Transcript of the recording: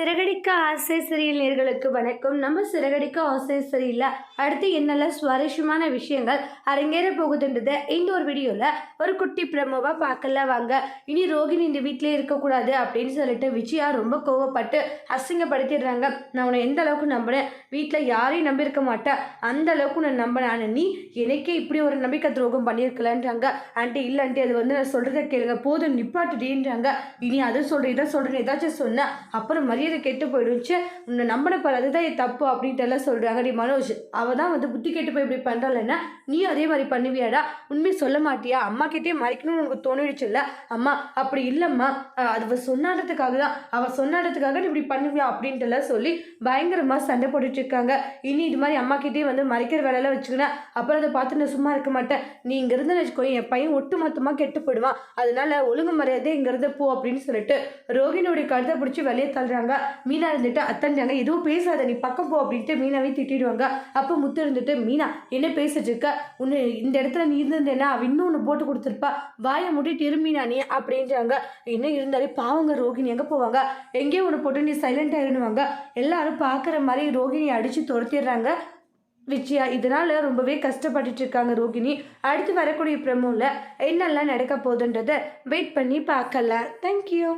சிறகடிக்க ஆசை சீரியல் நேர்களுக்கு வணக்கம். நம்ம சிறகடிக்க ஆசை சரியில்லை அடுத்து என்னெல்லாம் சுவாரஸ்யமான விஷயங்கள் அரங்கேற போகுதுன்றதை இந்த ஒரு வீடியோவில் ஒரு குட்டி பிரமோவாக பார்க்கல வாங்க. இனி ரோகிணி இந்த வீட்டிலே இருக்கக்கூடாது அப்படின்னு சொல்லிட்டு விஜயா ரொம்ப கோவப்பட்டு அசிங்கப்படுத்திடுறாங்க. நான் உன்னை எந்த அளவுக்கு நம்பினேன் வீட்டில் யாரையும் நம்பியிருக்க மாட்டேன். அந்த அளவுக்கு நான் நம்பினேன் நீ எனக்கே இப்படி ஒரு நம்பிக்கை துரோகம் பண்ணியிருக்கலன்றாங்க. ஆண்டி இல்லை ஆண்டி அது வந்து நான் சொல்கிறத கேளுங்க. போதும் நிப்பாட்டுடின்றாங்க. இனி அதை சொல்கிறேன் இதை சொல்கிறேன் ஏதாச்சும் சொன்னேன் அப்புறம் மரியாதை கெட்டு போயிடுச்சு. உன்னை நம்பின பாரு அதுதான் தப்பு அப்படின்ட்டு எல்லாம் சொல்கிறாங்க டி மனோஜ் அவள் தான் வந்து புத்தி கெட்டு போய் இப்படி பண்ணுறாள்னா நீ அதே மாதிரி பண்ணுவியாடா? உண்மையை சொல்ல மாட்டியா? அம்மா கிட்டே மறைக்கணும்னு உனக்கு தோணிடுச்சுல்ல அம்மா அப்படி இல்லைம்மா. அது அவள் சொன்னாடத்துக்காக தான் அவள் சொன்னாடத்துக்காக நீ இப்படி பண்ணுவியா அப்படின்ட்டு எல்லாம் சொல்லி பயங்கரமாக சண்டை போட்டுட்டு இருக்காங்க. இனி இது மாதிரி அம்மா கிட்டே வந்து மறைக்கிற வேலையெல்லாம் வச்சுக்கினேன் அப்புறம் அதை பார்த்து நான் சும்மா இருக்க மாட்டேன். நீ இங்க இருந்து வச்சுக்கோ என் பையன் ஒட்டு மொத்தமாக கெட்டு போயிடுவான். அதனால ஒழுங்கு மரியாதை இங்கேருந்து போ அப்படின்னு சொல்லிட்டு ரோகிணியோடைய கழுத்தை பிடிச்சி வெளியே தள்ளுறாங்க. மீனா இருந்துட்டு அத்தஞ்சாங்க எதுவும் பேசாத நீ பக்கம் போ அப்படின்ட்டு மீனாவே திட்டிடுவாங்க. அப்போ முத்து இருந்துட்டு மீனா என்ன பேசிட்டு இருக்க? உன்னு இந்த இடத்துல நீ இருந்திருந்தேன்னா அவ இன்னும் ஒன்று போட்டு கொடுத்துருப்பா. வாயை மூட்டிட்டு இருமீனா நீ அப்படின்றாங்க. என்ன இருந்தாலே பாவங்க ரோகிணி எங்கே போவாங்க? எங்கேயோ ஒன்று போட்டு நீ சைலண்ட் ஆயிடுவாங்க எல்லாரும் பார்க்குற மாதிரி ரோகிணியை அடித்து துரத்திடுறாங்க. விஜயா இதனால் ரொம்பவே கஷ்டப்பட்டுட்டு இருக்காங்க ரோகிணி. அடுத்து வரக்கூடிய பிரமோவில் என்னெல்லாம் நடக்க போகுதுன்றதை வெயிட் பண்ணி பார்க்கலாம். தேங்க்யூ